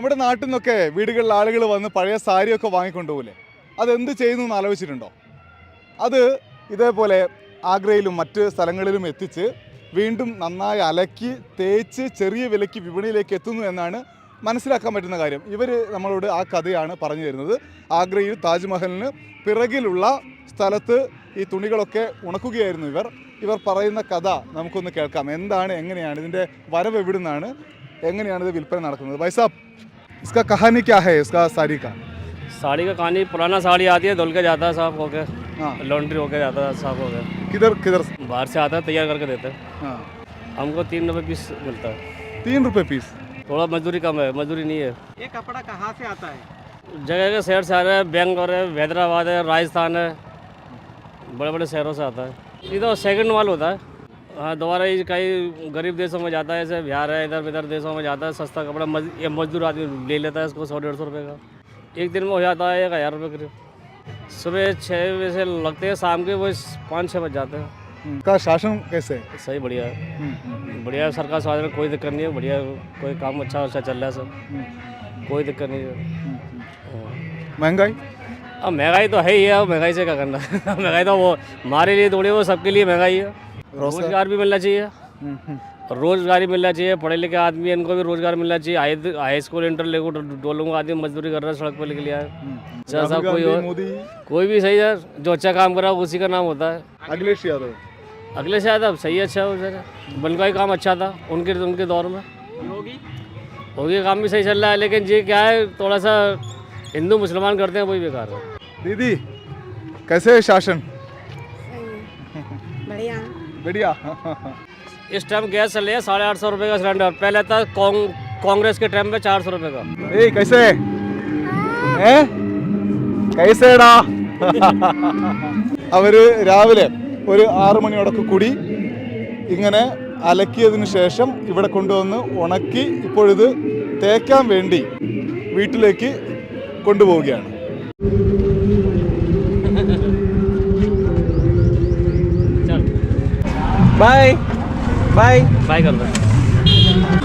നമ്മുടെ നാട്ടിൽ നിന്നൊക്കെ വീടുകളിൽ ആളുകൾ വന്ന് പഴയ സാരിയൊക്കെ വാങ്ങിക്കൊണ്ടുപോകില്ലേ അതെന്ത് ചെയ്യുന്നു എന്ന് ആലോചിച്ചിട്ടുണ്ടോ? അത് ഇതേപോലെ ആഗ്രയിലും മറ്റ് സ്ഥലങ്ങളിലും എത്തിച്ച് വീണ്ടും നന്നായി അലക്കി തേച്ച് ചെറിയ വിലയ്ക്ക് വിപണിയിലേക്ക് എത്തുന്നു എന്നാണ് മനസ്സിലാക്കാൻ പറ്റുന്ന കാര്യം. ഇവർ നമ്മളോട് ആ കഥയാണ് പറഞ്ഞു തരുന്നത്. ആഗ്രയിൽ താജ്മഹലിന് പിറകിലുള്ള സ്ഥലത്ത് ഈ തുണികളൊക്കെ ഉണക്കുകയായിരുന്നു ഇവർ. ഇവർ പറയുന്ന കഥ നമുക്കൊന്ന് കേൾക്കാം. എന്താണ് എങ്ങനെയാണ് ഇതിന്റെ വരവ് എവിടുന്നാണ് എങ്ങനെയാണ് ഇത് വിൽപ്പന നടക്കുന്നത്? വൈസാബ്. इसका कहानी क्या है इसका साड़ी का? साड़ी का कहानी पुराना साड़ी आती है धुल के जाता है साफ़ होके। हाँ। लॉन्ड्री होके जाता है साफ़ होके। किधर किधर? बाहर से आता है तैयार करके देते हैं। हाँ। हमको तीन रुपये पीस मिलता है। तीन रुपये पीस? थोड़ा मजदूरी कम है मजदूरी नहीं है। ये कपड़ा कहाँ से आता है? जगह के शहर से आ रहे हैं बेंगलोर है हैदराबाद है राजस्थान है। बड़े बड़े शहरों से आता है। इधर तो सेकंड माल होता है। हाँ दोबारा ये कई गरीब देशों में जाता है जैसे बिहार है इधर उधर देशों में जाता है सस्ता कपड़ा मज, ये मजदूर आदमी ले लेता है इसको सौ डेढ़ सौ रुपये का। एक दिन में हो जाता है एक हज़ार रुपये करीब। सुबह छः बजे से लगते हैं शाम के वो पाँच छः बज जाते हैं। का शासन कैसे? है सही बढ़िया है। हम्म, हम्म, बढ़िया है सरकार स्वास्थ्य में कोई दिक्कत नहीं है बढ़िया कोई काम अच्छा अच्छा चल रहा है सब। हम्म, कोई दिक्कत नहीं है। हम्म, हम्म। महँगाई? अब महँगाई तो है ही है महँगाई से क्या करना महँगाई तो वो हमारे लिए थोड़ी वो सबके लिए महँगाई है। रोज़गार भी मिलना चाहिए। हम्म, हम्म। मिलना चाहिए। पढ़े लिखे आदमी है, इनको भी रोज़गार मिलना चाहिए। हाई हाई स्कूल इंटर लेको लोगों आदमी मजदूरी कर रहा है सड़क पर निकल चाहे राहुल कोई और कोई भी सही है जो अच्छा काम कर रहा है उसी का नाम होता है। अखिलेश यादव। अखिलेश यादव सही अच्छा हो सर उनका ही काम अच्छा था उनके उनके दौर में। योगी? होगी काम भी सही चल रहा है लेकिन ये क्या है थोड़ा सा हिंदू मुसलमान करते हैं वही बेकार है। दीदी कैसे है शासन? बढ़िया बढ़िया इस टाइम गैस चल रही है साढ़े आठ सौ रुपये का सिलेंडर पहले था कांग- कांग्रेस के टाइम पे चार सौ रुपये का ഏയ് कैसे ഏ കൈസേടാ അവര് രാവിലെ ഒരു ആറു മണിയോടൊക്കെ കൂടി ഇങ്ങനെ അലക്കിയതിനു ശേഷം ഇവിടെ കൊണ്ടുവന്ന് ഉണക്കി ഇപ്പോഴിത് തേക്കാൻ വേണ്ടി വീട്ടിലേക്ക് കൊണ്ടുപോവുകയാണ് Bye. Bye. Bye, Gondor.